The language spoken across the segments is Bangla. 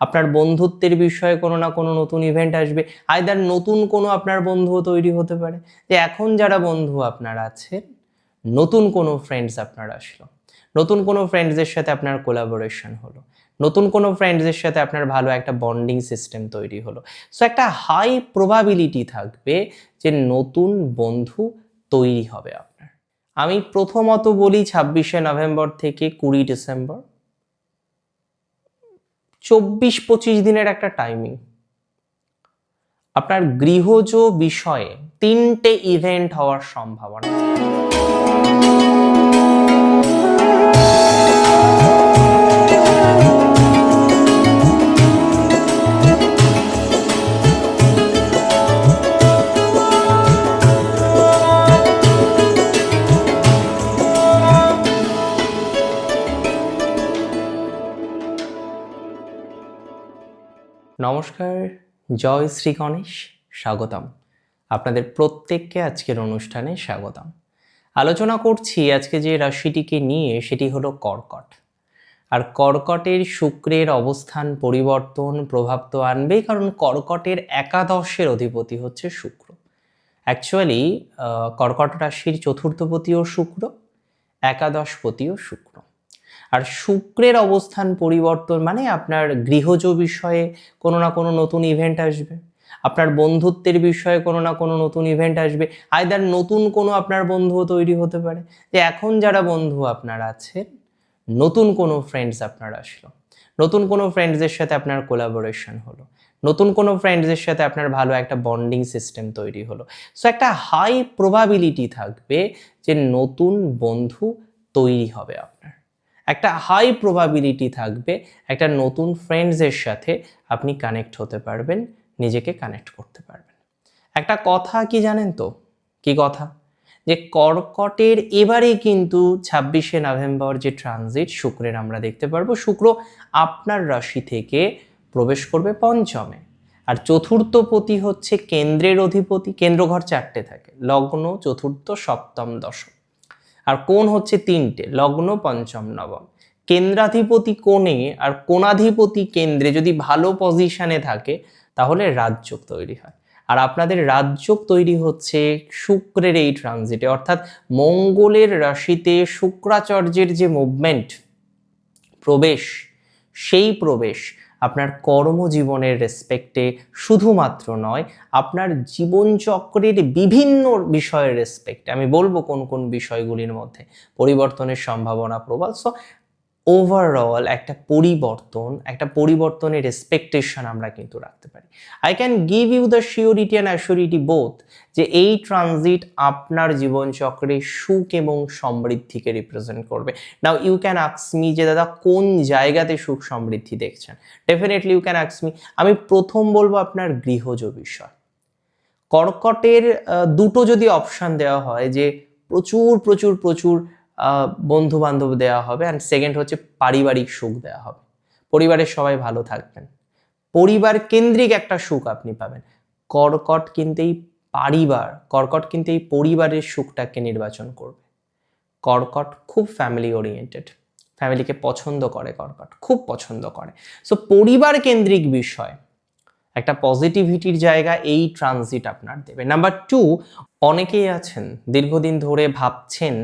আপনার বন্ধুত্বের বিষয়ে কোনো না কোনো নতুন ইভেন্ট আসবে আইদার নতুন কোনো আপনার বন্ধুও তৈরি হতে পারে। যে এখন যারা বন্ধু আপনার আছেন, নতুন কোনো ফ্রেন্ডস আপনার আসলো। নতুন কোনো ফ্রেন্ডসদের সাথে আপনার কোলাবোরেশন হলো। নতুন কোনো ফ্রেন্ডসদের সাথে আপনার ভালো একটা বন্ডিং সিস্টেম তৈরি হলো। সো একটা হাই প্রবাবিলিটি থাকবে যে নতুন বন্ধু তৈরি হবে আপনার। আমি প্রথমত বলি ছাব্বিশে নভেম্বর থেকে কুড়ি ডিসেম্বর। চব্বিশ পঁচিশ দিনের একটা টাইমিং আপনার গৃহজ বিষয়ে তিনটে ইভেন্ট হওয়ার সম্ভাবনা। নমস্কার, জয় শ্রী গণেশ, স্বাগতম। আপনাদের প্রত্যেককে আজকের অনুষ্ঠানে স্বাগতম। আলোচনা করছি আজকে যে রাশিটিকে নিয়ে, সেটি হলো কর্কট। আর কর্কটের শুক্রের অবস্থান, পরিবর্তন, প্রভাব তো আনবেই, কারণ কর্কটের একাদশের অধিপতি হচ্ছে শুক্র। অ্যাকচুয়ালি কর্কট রাশির চতুর্থপতিও শুক্র, একাদশপতিও শুক্র। আর শুক্রের অবস্থান পরিবর্তন মানে আপনার গৃহজ বিষয়ে কোনো না কোনো নতুন ইভেন্ট আসবে। আপনার বন্ধুত্বের বিষয়ে কোনো না কোনো নতুন ইভেন্ট আসবে। আইদার নতুন কোনো আপনার বন্ধুও তৈরি হতে পারে। যে এখন যারা বন্ধু আপনার আছেন, নতুন কোনো ফ্রেন্ডস আপনার আসলো। নতুন কোনো ফ্রেন্ডসদের সাথে আপনার কোলাবোরেশন হলো। নতুন কোনো ফ্রেন্ডসদের সাথে আপনার ভালো একটা বন্ডিং সিস্টেম তৈরি হলো। সো একটা হাই প্রবাবিলিটি থাকবে যে নতুন বন্ধু তৈরি হবে আপনার। একটা হাই প্রবাবিলিটি থাকবে, একটা নতুন ফ্রেন্ডসের সাথে আপনি কানেক্ট হতে পারবেন, নিজেকে কানেক্ট করতে পারবেন। একটা কথা কি জানেন তো? কি কথা? যে কর্কটের এবারে কিন্তু ছাব্বিশে নভেম্বর যে ট্রানজিট শুক্রের আমরা দেখতে পারব, শুক্র আপনার রাশি থেকে প্রবেশ করবে পঞ্চমে। আর চতুর্থ পতি হচ্ছে কেন্দ্রের অধিপতি, কেন্দ্রঘর চারটে থাকে, লগ্ন চতুর্থ সপ্তম দশম। আর কোন হচ্ছে তিনটে, লগ্ন, পঞ্চম, নবম। কেন্দ্রাধিপতি কোণে আর কোণাধিপতি কেন্দ্রে যদি ভালো পজিশনে থাকে, তাহলে রাজযোগ তৈরি হয়। আর আপনাদের রাজযোগ তৈরি হচ্ছে শুক্রের এই ট্রানজিটে অর্থাৎ মঙ্গলের রাশিতে শুক্রাচার্যের যে মুভমেন্ট প্রবেশ, সেই প্রবেশ আপনার কর্মজীবনের রেসপেক্টে শুধুমাত্র নয়, আপনার জীবনচক্রের বিভিন্ন বিষয়ের রেসপেক্টে আমি বলব কোন কোন বিষয়গুলির মধ্যে। পরিবর্তনের সম্ভাবনা প্রবল। সো ওভারঅল একটা পরিবর্তন, একটা পরিবর্তনের এক্সপেকটেশন আমরা কিন্তু রাখতে পারি। I can give you the surety and assurity both যে এই ট্রানজিট আপনার জীবনচক্রে সুখ এবং সমৃদ্ধিকে রিপ্রেজেন্ট করবে। নাও ইউ ক্যান আক্সমি যে, দাদা, কোন জায়গাতে সুখ সমৃদ্ধি দেখছেন? ডেফিনেটলি ইউ ক্যান আক্সমি আমি প্রথম বলব আপনার গৃহজ বিষয়। কর্কটের দুটো যদি অপশান দেওয়া হয় যে প্রচুর প্রচুর প্রচুর বন্ধু বান্ধব দেওয়া হবে অ্যান্ড সেকেন্ড হচ্ছে পারিবারিক সুখ দেওয়া হবে। পরিবারের সবাই ভালো থাকবেন। পরিবার কেন্দ্রিক একটা সুখ আপনি পাবেন। কর্কট কিন্তু এই পারিবার, কর্কট কিন্তু এই পরিবারের সুখটাকে নির্বাচন করবে। কর্কট খুব ফ্যামিলি ওরিয়েন্টেড ফ্যামিলিকে পছন্দ করে কর্কট, খুব পছন্দ করে। সো পরিবার কেন্দ্রিক বিষয়, একটা পজিটিভিটির জায়গা এই ট্রানজিট আপনার দেবে। নাম্বার টু অনেকেই আছেন, দীর্ঘদিন ধরে ভাবছেন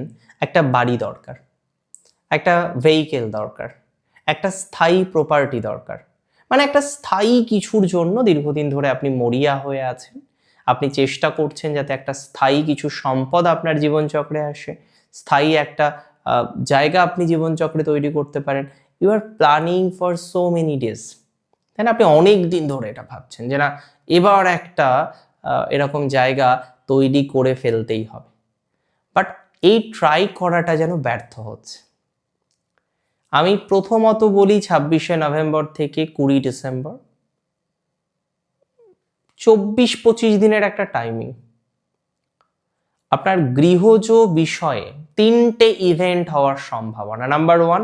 একটা বাড়ি দরকার, একটা ভেহিকেল দরকার, একটা স্থায়ী প্রপার্টি দরকার। মানে একটা স্থায়ী কিছুর জন্য দীর্ঘদিন ধরে আপনি মরিয়া হয়ে আছেন, আপনি চেষ্টা করছেন যাতে একটা স্থায়ী কিছু সম্পদ আপনার জীবনচক্রে আসে, স্থায়ী একটা জায়গা আপনি জীবনচক্রে তৈরি করতে পারেন। You are planning for so many days তাই না? আপনি অনেক দিন ধরে এটা ভাবছেন যে না, এবার একটা এরকম জায়গা তৈরি করে ফেলতেই হবে। বাট এই ট্রাই করাটা যেন ব্যর্থ হচ্ছে। আমি প্রথমত বলি ছাব্বিশে নভেম্বর থেকে কুড়ি ডিসেম্বর। চব্বিশ পঁচিশ দিনের একটা টাইমিং আপনার গৃহজ বিষয়ে তিনটে ইভেন্ট হওয়ার সম্ভাবনা। নাম্বার ওয়ান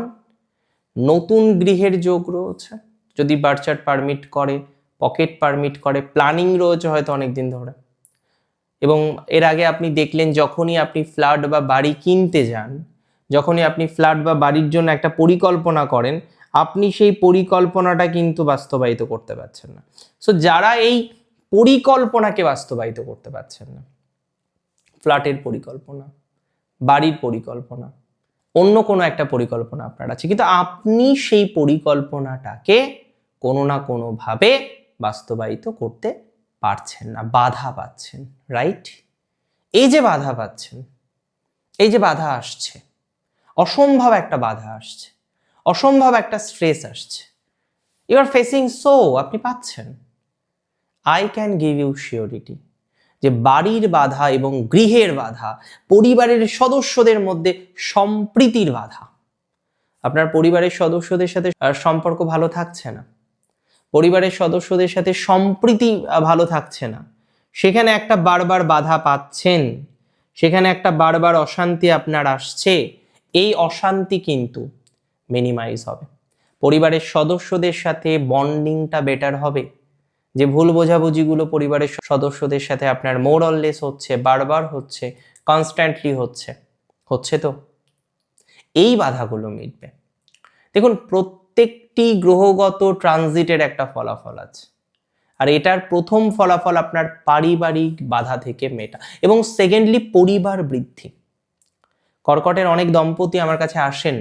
নতুন গৃহের যোগ রয়েছে। যদি বার্চার পারমিট করে পকেট পারমিট করে প্ল্যানিং রয়েছে হয়তো অনেক দিন ধরে। এবং এর আগে আপনি দেখলেন যখনই আপনি ফ্ল্যাট বা বাড়ি কিনতে যান, যখনই আপনি ফ্ল্যাট বা বাড়ির জন্য একটা পরিকল্পনা করেন, আপনি সেই পরিকল্পনাটা কিন্তু বাস্তবায়িত করতে পারছেন না। সো যারা এই পরিকল্পনাকে বাস্তবায়িত করতে পারছেন না, ফ্ল্যাটের পরিকল্পনা, বাড়ির পরিকল্পনা, অন্য কোনো একটা পরিকল্পনা আপনার আছে, কিন্তু আপনি সেই পরিকল্পনাটাকে কোনো না কোনোভাবে বাস্তবায়িত করতে পারছেন না, বাধা পাচ্ছেন রাইট এই যে বাধা পাচ্ছেন, এই যে বাধা আসছে, অসম্ভব একটা বাধা আসছে, অসম্ভব একটা স্ট্রেস আসছে ইউ আর ফেসিং সো আপনি পাচ্ছেন। I can give you surety যে বাড়ির বাধা এবং গৃহের বাধা, পরিবারের সদস্যদের মধ্যে সম্প্রীতির বাধা। আপনার পরিবারের সদস্যদের সাথে সম্পর্ক ভালো থাকছে না? পরিবারের সদস্যদের সাথে সম্প্রীতি ভালো থাকছে না। সেখানে একটা বারবার বাধা পাচ্ছেন। সেখানে একটা বারবার অশান্তি আপনার আসছে। এই অশান্তি কিন্তু মিনিমাইজ হবে। পরিবারের সদস্যদের সাথে বন্ডিংটা বেটার হবে। যে ভুল বোঝাবুঝিগুলো পরিবারের সদস্যদের সাথে আপনার মোরললেস হচ্ছে, বারবার হচ্ছে কনস্ট্যান্টলি হচ্ছে হচ্ছে তো। এই বাধাগুলো মিটবে। দেখুন প্রত্যেকটি গ্রহগত ট্রানজিটের একটা ফলাফল আছে। আর এটার প্রথম ফলাফল আপনার পারিবারিক বাধা থেকে মেটা এবং সেকেন্ডলি পরিবার বৃদ্ধি। কর্কটের অনেক দম্পতি আমার কাছে আসেন।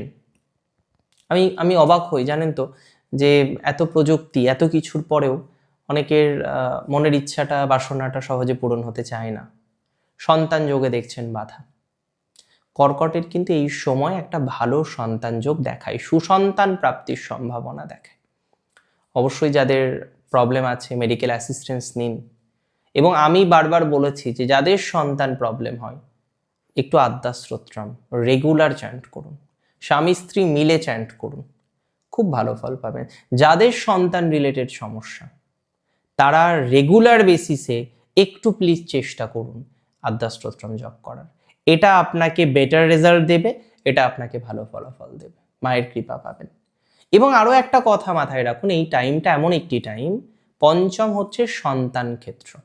আমি আমি অবাক হই, জানেন তো? যে এত প্রযুক্তি, এত কিছুর পরেও অনেকের মনের ইচ্ছাটা, বাসনাটা সহজে পূরণ হতে চায় না। সন্তান যোগে দেখছেন বাধা। কর্কটের কিন্তু এই সময় একটা ভালো সন্তান যোগ দেখায়, সুসন্তান প্রাপ্তির সম্ভাবনা দেখায়। অবশ্যই যাদের প্রবলেম আছে মেডিকেল অ্যাসিস্ট্যান্স নিন। এবং আমি বারবার বলেছি যে যাদের সন্তান প্রবলেম হয়, একটু আদ্যাশ্রোত্রাম রেগুলার চ্যান্ট করুন। স্বামী স্ত্রী মিলে চ্যান্ট করুন। খুব ভালো ফল পাবেন। যাদের সন্তান রিলেটেড সমস্যা, তারা রেগুলার বেসিসে একটু প্লিজ চেষ্টা করুন আদ্যাস্তোত্রম জপ করার। এটা আপনাকে বেটার রেজাল্ট দেবে, এটা আপনাকে ভালো ফলাফল দেবে, মায়ের কৃপা পাবেন। এবং আরও একটা কথা মাথায় রাখুন, এই টাইমটা এমন একটি টাইম পঞ্চম হচ্ছে সন্তান ক্ষেত্র।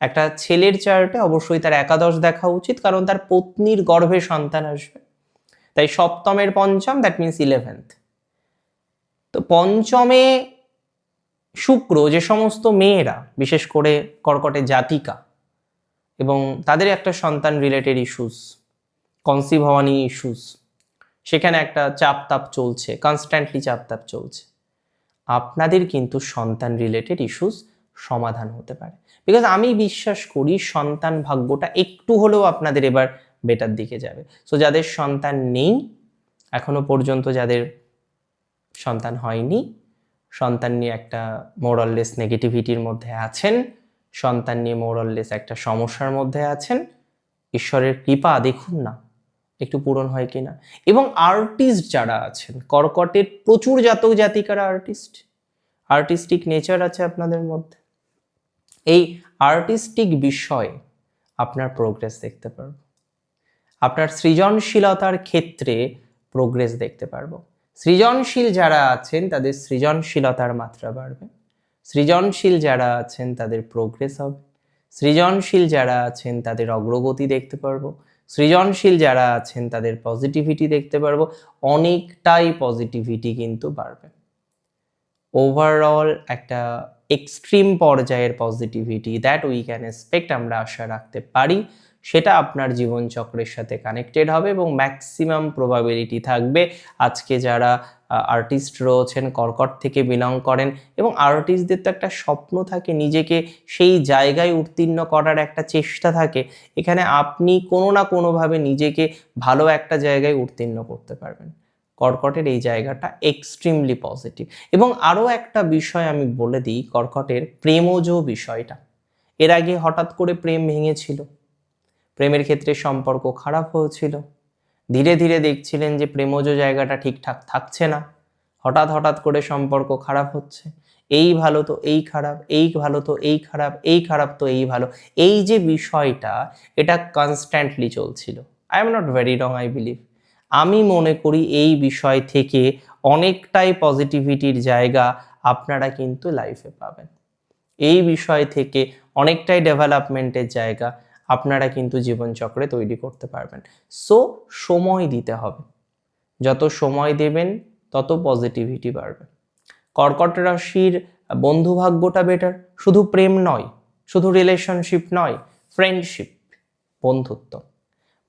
একটা ছেলের চার্টে, অবশ্যই তার একাদশ দেখা উচিত, কারণ তার পত্নীর গর্ভে সন্তান আসবে। তাই সপ্তমের পঞ্চম দ্যাট মিনস ইলেভেন্থ তো পঞ্চমে শুক্র, যে সমস্ত মেয়েরা, বিশেষ করে কর্কটে জাতিকা এবং তাদের একটা সন্তান রিলেটেড ইস্যুস কনসিভ হওয়া নিয়ে ইস্যুস সেখানে একটা চাপ তাপ চলছে কনস্ট্যান্টলি চাপ তাপ চলছে। আপনাদের কিন্তু সন্তান রিলেটেড ইস্যুস সমাধান হতে পারে। বিকজ আমি বিশ্বাস করি সন্তান ভাগ্যটা একটু হলেও আপনাদের এবার বেটার দিকে যাবে। সো যাদের সন্তান নেই, এখনও পর্যন্ত যাদের সন্তান হয়নি, সন্তান নিয়ে একটা মোরাললেস নেগেটিভিটির মধ্যে আছেন সন্তান নিয়ে মোরাললেস একটা সমস্যার মধ্যে আছেন। ঈশ্বরের কৃপা দেখুন না, একটু পূরণ হয় কিনা। এবং আর্টিস্ট যারা আছেন, কর্কটের প্রচুর জাতক জাতিকারা আর্টিস্ট আর্টিস্টিক নেচার আছে আপনাদের মধ্যে। এই আর্টিস্টিক বিষয়ে আপনার প্রোগ্রেস দেখতে পারব। আপনার সৃজনশীলতার ক্ষেত্রে প্রোগ্রেস দেখতে পারব। সৃজনশীল যারা আছেন, তাদের সৃজনশীলতার মাত্রা বাড়বে। সৃজনশীল যারা আছেন, তাদের প্রোগ্রেস হবে। সৃজনশীল যারা আছেন, তাদের অগ্রগতি দেখতে পারব। সৃজনশীল যারা আছেন, তাদের পজিটিভিটি দেখতে পারব। অনেকটাই পজিটিভিটি কিন্তু বাড়বে। ওভারঅল একটা এক্সট্রিম পর্যায়ের positivity that we can expect আমরা আশা রাখতে পারি, সেটা আপনার জীবনচক্রের সাথে কানেক্টেড হবে এবং ম্যাক্সিমাম প্রবাবিলিটি থাকবে। আজকে যারা আর্টিস্ট রয়েছেন, কর্কট থেকে বিলং করেন এবং আর্টিস্টদের তো একটা স্বপ্ন থাকে, নিজেকে সেই জায়গায় উত্তীর্ণ করার একটা চেষ্টা থাকে। এখানে আপনি কোনো না কোনোভাবে নিজেকে ভালো একটা জায়গায় উত্তীর্ণ করতে পারবেন। কর্কটের এই জায়গাটা এক্সট্রিমলি পজিটিভ এবং আরও একটা বিষয় আমি বলে দিই, কর্কটের প্রেমজ বিষয়টা। এর আগে হঠাৎ করে প্রেম ভেঙেছিল। প্রেমের ক্ষেত্রে সম্পর্ক খারাপ হয়েছিল। ধীরে ধীরে দেখছিলেন যে প্রেমজ জায়গাটা ঠিকঠাক থাকছে না। হঠাৎ হঠাৎ করে সম্পর্ক খারাপ হচ্ছে। এই ভালো তো এই খারাপ, এই ভালো তো এই খারাপ এই খারাপ তো এই ভালো। এই যে বিষয়টা, এটা কনস্ট্যান্টলি চলছিল। I am not very wrong I believe আমি মনে করি এই বিষয় থেকে অনেকটাই পজিটিভিটির জায়গা আপনারা কিন্তু লাইফে পাবেন। এই বিষয় থেকে অনেকটাই ডেভেলপমেন্টের জায়গা আপনারা কিন্তু জীবনচক্রে তৈরি করতে পারবেন। সো সময় দিতে হবে। যত সময় দেবেন, তত পজিটিভিটি বাড়বে। কর্কট রাশির বন্ধু ভাগ্যটা বেটার শুধু প্রেম নয়, শুধু রিলেশনশিপ নয় ফ্রেন্ডশিপ বন্ধুত্ব।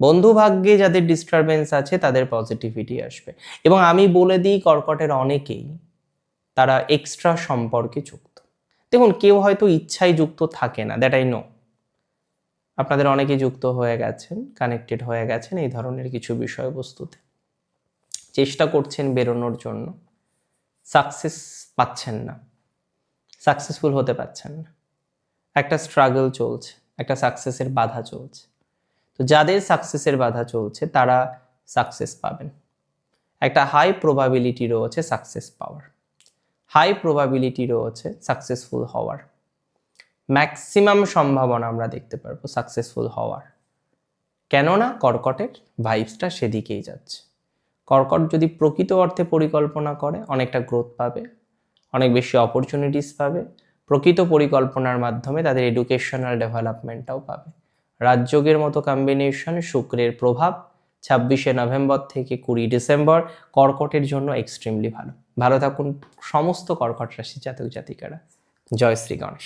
বন্ধু ভাগ্যে যাদের ডিস্টারবেন্স আছে, তাদের পজিটিভিটি আসবে। এবং আমি বলে দিই কর্কটের অনেকেই, তারা এক্সট্রা সম্পর্কে যুক্ত। দেখুন, কেউ হয়তো ইচ্ছায় যুক্ত থাকে না দ্যাট আই নো আপনাদের অনেকে যুক্ত হয়ে গেছেন কানেক্টেড হয়ে গেছেন এই ধরনের কিছু বিষয়বস্তুতে। চেষ্টা করছেন বেরোনোর জন্য। সাকসেস পাচ্ছেন না। সাকসেসফুল হতে পারছেন না। একটা স্ট্রাগল চলছে, একটা সাকসেসের বাধা চলছে। তো যাদের সাকসেসের বাধা চলছে, তারা সাকসেস পাবেন। একটা হাই প্রবাবিলিটি রয়েছে সাকসেস পাওয়ার। হাই প্রবাবিলিটি রয়েছে সাকসেসফুল হওয়ার। ম্যাক্সিমাম সম্ভাবনা আমরা দেখতে পারব সাকসেসফুল হওয়ার। কেননা কর্কটের ভাইবসটা সেদিকেই যাচ্ছে। কর্কট যদি প্রকৃত অর্থে পরিকল্পনা করে, অনেকটা গ্রোথ পাবে, অনেক বেশি অপরচুনিটিস পাবে, প্রকৃত পরিকল্পনার মাধ্যমে তাদের এডুকেশনাল ডেভেলপমেন্টটাও পাবে। রাজযোগের মতো কম্বিনেশন শুক্রের প্রভাব ছাব্বিশে নভেম্বর থেকে কুড়ি ডিসেম্বর কর্কটের জন্য এক্সট্রিমলি ভালো। ভালো থাকুন সমস্ত কর্কট রাশি জাতক জাতিকারা। জয় শ্রী গণেশ।